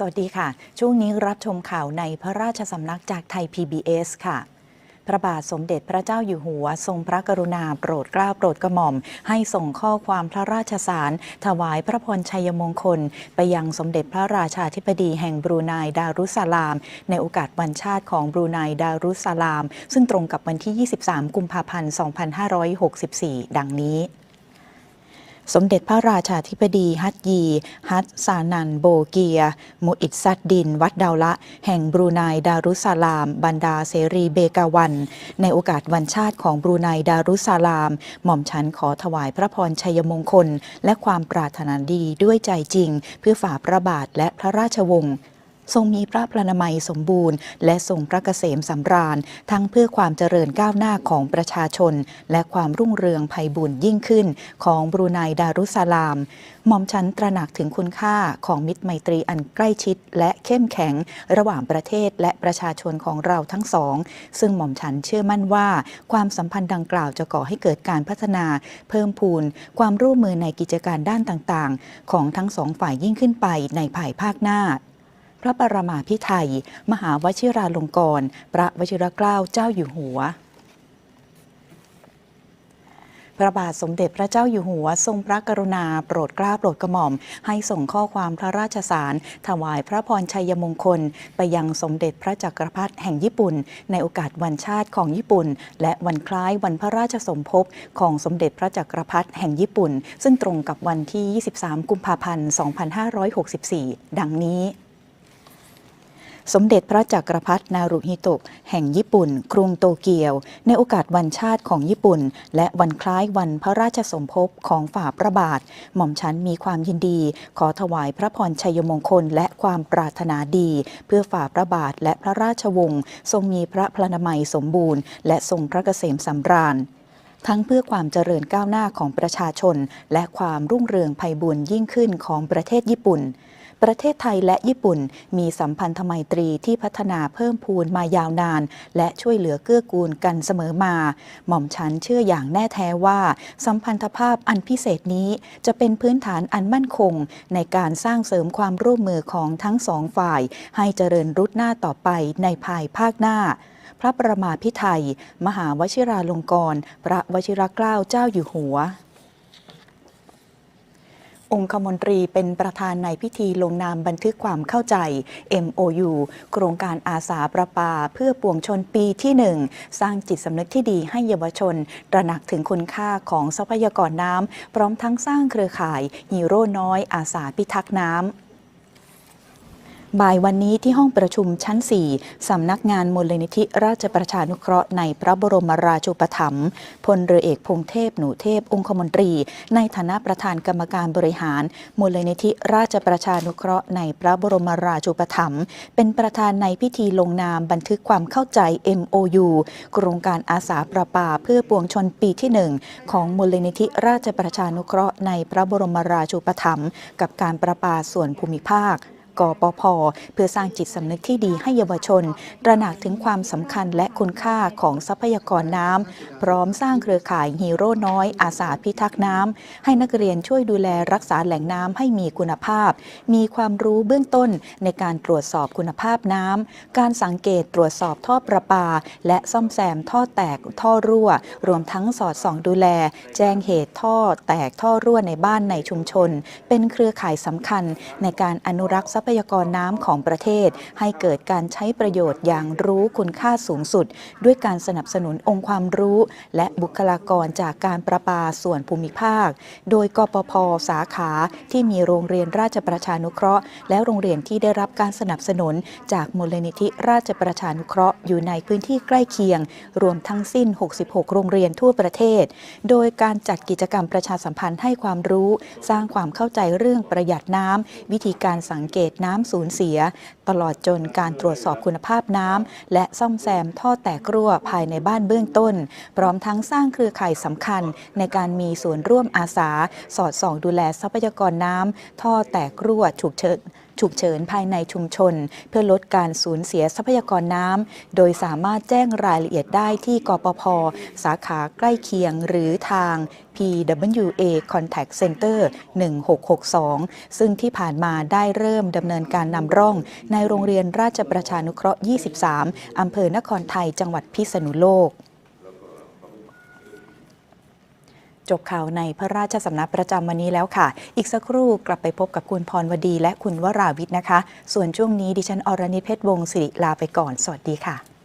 สวัสดีค่ะ ช่วงนี้รับชมข่าวในพระราชสำนักจากไทย PBS ค่ะพระบาทสมเด็จพระเจ้าอยู่หัว ทรงพระกรุณาโปรดเกล้าโปรดกระหม่อม ให้ส่งข้อความพระราชสาร ถวายพระพรชัยมงคล ไปยังสมเด็จพระราชาธิบดีแห่งบรูไนดารุสลาม ในโอกาสวันชาติของบรูไนดารุสสลาม ซึ่งตรงกับวันที่ 23 กุมภาพันธ์ 2564 ดังนี้ สมเด็จพระราชาธิบดีฮัตยี ฮัตซานันโบเกียมุอิดซัดดิน วัดดาวละ แห่งบรูไนดารุสาลาม บรรดาเสรีเบกาวัน ในโอกาสวันชาติของบรูไนดารุสาลาม หม่อมฉันขอถวายพระพรชัยมงคล และความปรารถนาดีด้วยใจจริง เพื่อฝ่าพระบาทและพระราชวงศ์ ทรงมีพระพลานามัยสมบูรณ์ และทรงพระเกษมสำราญ ทั้งเพื่อความเจริญก้าวหน้าของประชาชน และความรุ่งเรืองไพบุญยิ่งขึ้น ของบรูไนดารุสสลาม หม่อมฉันตระหนักถึงคุณค่าของมิตรไมตรีอันใกล้ชิด และเข้มแข็ง ระหว่างประเทศและประชาชนของเราทั้งสอง ซึ่งหม่อมฉันเชื่อมั่นว่า ความสัมพันธ์ดังกล่าวจะก่อให้เกิดการพัฒนา เพิ่มพูน ความร่วมมือในกิจการด้านต่างๆ ของทั้งสองฝ่ายยิ่งขึ้นไปในภายภาคหน้า ระปรมาภิไธยมหาวชิราลงกรณพระวชิรเกล้าเจ้าอยู่หัวพระบาทสมเด็จพระเจ้าอยู่หัว ทรงพระกรุณา โปรดเกล้าโปรดกระหม่อม ให้ส่งข้อความพระราชสาร ถวายพระพรชัยมงคล ไปยังสมเด็จพระจักรพรรดิแห่งญี่ปุ่น ในโอกาสวันชาติของญี่ปุ่น และวันคล้ายวันพระราชสมภพของสมเด็จพระจักรพรรดิแห่งญี่ปุ่น ซึ่งตรงกับวันที่ 23 กุมภาพันธ์ 2564 ดังนี้ สมเด็จพระจักรพรรดินารุฮิโตะแห่งญี่ปุ่น กรุงโตเกียว ในโอกาสวันชาติของญี่ปุ่น และวันคล้ายวันพระราชสมภพของฝ่าพระบาท หม่อมฉันมีความยินดี ขอถวายพระพรชัยมงคลและความปรารถนาดี เพื่อฝ่าพระบาทและพระราชวงศ์ทรงมีพระพลานามัยสมบูรณ์ และทรงพระเกษมสำราญทั้งเพื่อความเจริญก้าวหน้าของประชาชน และความรุ่งเรืองไพบุญยิ่งขึ้นของประเทศญี่ปุ่น ประเทศไทยและญี่ปุ่น มีสัมพันธไมตรีที่พัฒนาเพิ่มพูนมายาวนาน และช่วยเหลือเกื้อกูลกันเสมอมา หม่อมฉันเชื่ออย่างแน่แท้ว่า สัมพันธภาพอันพิเศษนี้จะเป็นพื้นฐานอันมั่นคง ในการสร้างเสริมความร่วมมือของทั้งสองฝ่าย ให้เจริญรุดหน้าต่อไปในภายภาคหน้าพระประมาพิไทย มหาวชิราลงกรณพระวชิรเกล้าเจ้าอยู่หัว องคมนตรีเป็นประธานในพิธีลงนามบันทึกความเข้าใจ MOU โครงการอาสาประปา เพื่อปวงชนปีที่ 1 สร้างจิตสำนึกที่ดีให้เยาวชน ตระหนักถึงคุณค่าของทรัพยากรน้ำ พร้อมทั้งสร้างเครือข่ายฮีโร่น้อยอาสาพิทักษ์น้ำ บ่ายวันนี้ที่ห้องประชุมชั้น 4 สำนักงานมูลนิธิราชประชานุเคราะห์ในพระบรมราชูปถัมภ์พลเรือเอกพงเทพหนูเทพ องคมนตรี ในฐานะประธานกรรมการบริหาร มูลนิธิราชประชานุเคราะห์ในพระบรมราชูปถัมภ์เป็นประธานในพิธีลงนามบันทึกความเข้าใจ MOU โครงการอาสาประปาเพื่อปวงชนปีที่ 1 ของมูลนิธิราชประชานุเคราะห์ในพระบรมราชูปถัมภ์กับการประปาส่วนภูมิภาค กปพเพื่อสร้างจิตสำนึกที่ดีให้เยาวชน ตระหนักถึงความสำคัญและคุณค่าของทรัพยากรน้ำพร้อมสร้างเครือข่ายฮีโร่น้อย อาสาพิทักษ์น้ำให้นักเรียนช่วยดูแลรักษาแหล่งน้ำให้มีคุณภาพ มีความรู้เบื้องต้นในการตรวจสอบคุณภาพน้ำการสังเกตตรวจสอบท่อประปา และซ่อมแซมท่อแตกท่อรั่ว รวมทั้งสอดส่องดูแล แจ้งเหตุท่อแตกท่อรั่วในบ้านในชุมชน เป็นเครือข่ายสำคัญในการอนุรักษ์ทรัพยากรน้ำของประเทศ ให้เกิดการใช้ประโยชน์อย่างรู้คุณค่าสูงสุด ด้วยการสนับสนุนองค์ความรู้ และบุคลากรจากการประปาส่วนภูมิภาค โดยกปพสาขาที่มีโรงเรียนราชประชานุเคราะห์ และโรงเรียนที่ได้รับการสนับสนุน จากมูลนิธิราชประชานุเคราะห์อยู่ในพื้นที่ใกล้เคียง รวมทั้งสิ้น 66 โรงเรียนทั่วประเทศ โดยการจัดกิจกรรมประชาสัมพันธ์ให้ความรู้ สร้างความเข้าใจเรื่องประหยัดน้ำวิธีการสังเกตน้ำสูญเสีย ตลอดจนการตรวจสอบคุณภาพน้ำและซ่อมแซมท่อแตกรั่วภายในบ้านเบื้องต้น พร้อมทั้งสร้างเครือข่ายสำคัญในการมีส่วนร่วมอาสา สอดส่องดูแลทรัพยากรน้ำท่อแตกรั่วฉุกเฉิน ฉุกเฉินภายในชุมชน เพื่อลดการสูญเสียทรัพยากรน้ำ โดยสามารถแจ้งรายละเอียดได้ที่กปพ สาขาใกล้เคียงหรือทาง PWA Contact Center 1662 ซึ่งที่ผ่านมาได้เริ่มดำเนินการนำร่อง ในโรงเรียนราชประชานุเคราะห์ 23 อำเภอนครไทย จังหวัดพิษณุโลก จบข่าวในพระราชสำนักประจำวันนี้แล้วค่ะ อีกสักครู่กลับไปพบกับคุณพรวดีและคุณวราวิทย์นะคะ ส่วนช่วงนี้ดิฉันอรณิตเพชรวงศิริลาไปก่อน สวัสดีค่ะ